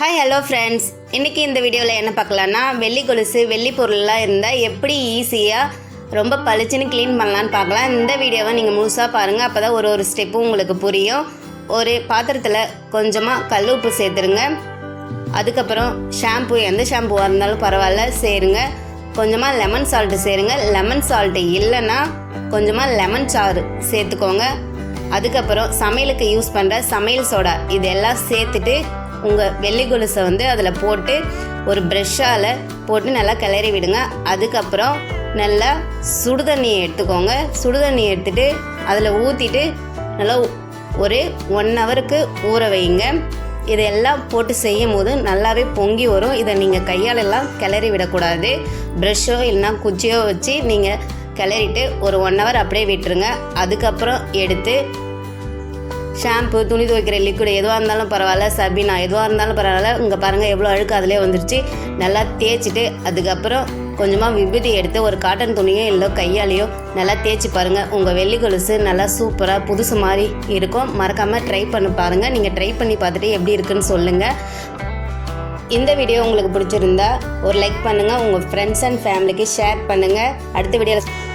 Hi hello friends இன்றைக்கி இந்த வீடியோவில் என்ன பார்க்கலான்னா வெள்ளி கொலுசு வெள்ளி பொருள்லாம் இருந்தால் எப்படி ஈஸியாக ரொம்ப பளிச்சுன்னு க்ளீன் பண்ணலான்னு பார்க்கலாம். இந்த வீடியோவை நீங்கள் முழுசாக பாருங்கள் அப்போ தான் ஒரு ஒரு ஸ்டெப்பும் உங்களுக்கு புரியும். ஒரு பாத்திரத்தில் கொஞ்சமாக கல் உப்பு சேர்த்துருங்க. அதுக்கப்புறம் ஷாம்பு எந்த ஷாம்புவாக இருந்தாலும் பரவாயில்ல சேருங்க. கொஞ்சமாக லெமன் சால்ட்டு சேருங்க. லெமன் சால்ட்டு இல்லைன்னா கொஞ்சமாக லெமன் சாறு சேர்த்துக்கோங்க. அதுக்கப்புறம் சமையலுக்கு யூஸ் பண்ணுற சமையல் சோடா இதெல்லாம் சேர்த்துட்டு உங்கள் வெள்ளி கொலுசை வந்து அதில் போட்டு ஒரு ப்ரெஷ்ஷால் போட்டு நல்லா கிளறி விடுங்க. அதுக்கப்புறம் நல்லா சுடுதண்ணியை எடுத்துக்கோங்க. சுடுதண்ணியை எடுத்துட்டு அதில் ஊற்றிட்டு நல்லா ஒரு ஒன் ஹவருக்கு ஊற வைங்க. இதெல்லாம் போட்டு செய்யும் போது நல்லாவே பொங்கி வரும். இதை நீங்கள் கையாலெல்லாம் கிளறி விடக்கூடாது. ப்ரெஷ்ஷோ இல்லைனா குச்சியோ வச்சு நீங்கள் கிளறிட்டு ஒரு ஒன் ஹவர் அப்படியே விட்டுருங்க. அதுக்கப்புறம் எடுத்து ஷாம்பு துணி துவைக்கிற லிக்விட் எதுவாக இருந்தாலும் பரவாயில்ல சபினா எதுவாக இருந்தாலும் பரவாயில்ல. இங்கே பாருங்கள் எவ்வளோ அழுக்கு அதிலே வந்துருச்சு. நல்லா தேய்ச்சிட்டு அதுக்கப்புறம் கொஞ்சமாக விபூதி எடுத்து ஒரு காட்டன் துணியோ இல்லை கையாலேயோ நல்லா தேய்ச்சி பாருங்கள் உங்கள் வெள்ளி கொலுசு நல்லா சூப்பராக புதுசு மாதிரி இருக்கும். மறக்காமல் ட்ரை பண்ணி பாருங்கள் நீங்கள் ட்ரை பண்ணி பார்த்துட்டு எப்படி இருக்குன்னு சொல்லுங்கள் இந்த வீடியோ உங்களுக்கு பிடிச்சிருந்தா ஒரு லைக் பண்ணுங்கள் உங்கள் ஃப்ரெண்ட்ஸ் அண்ட் ஃபேமிலிக்கு ஷேர் பண்ணுங்கள் அடுத்த வீடியோவில்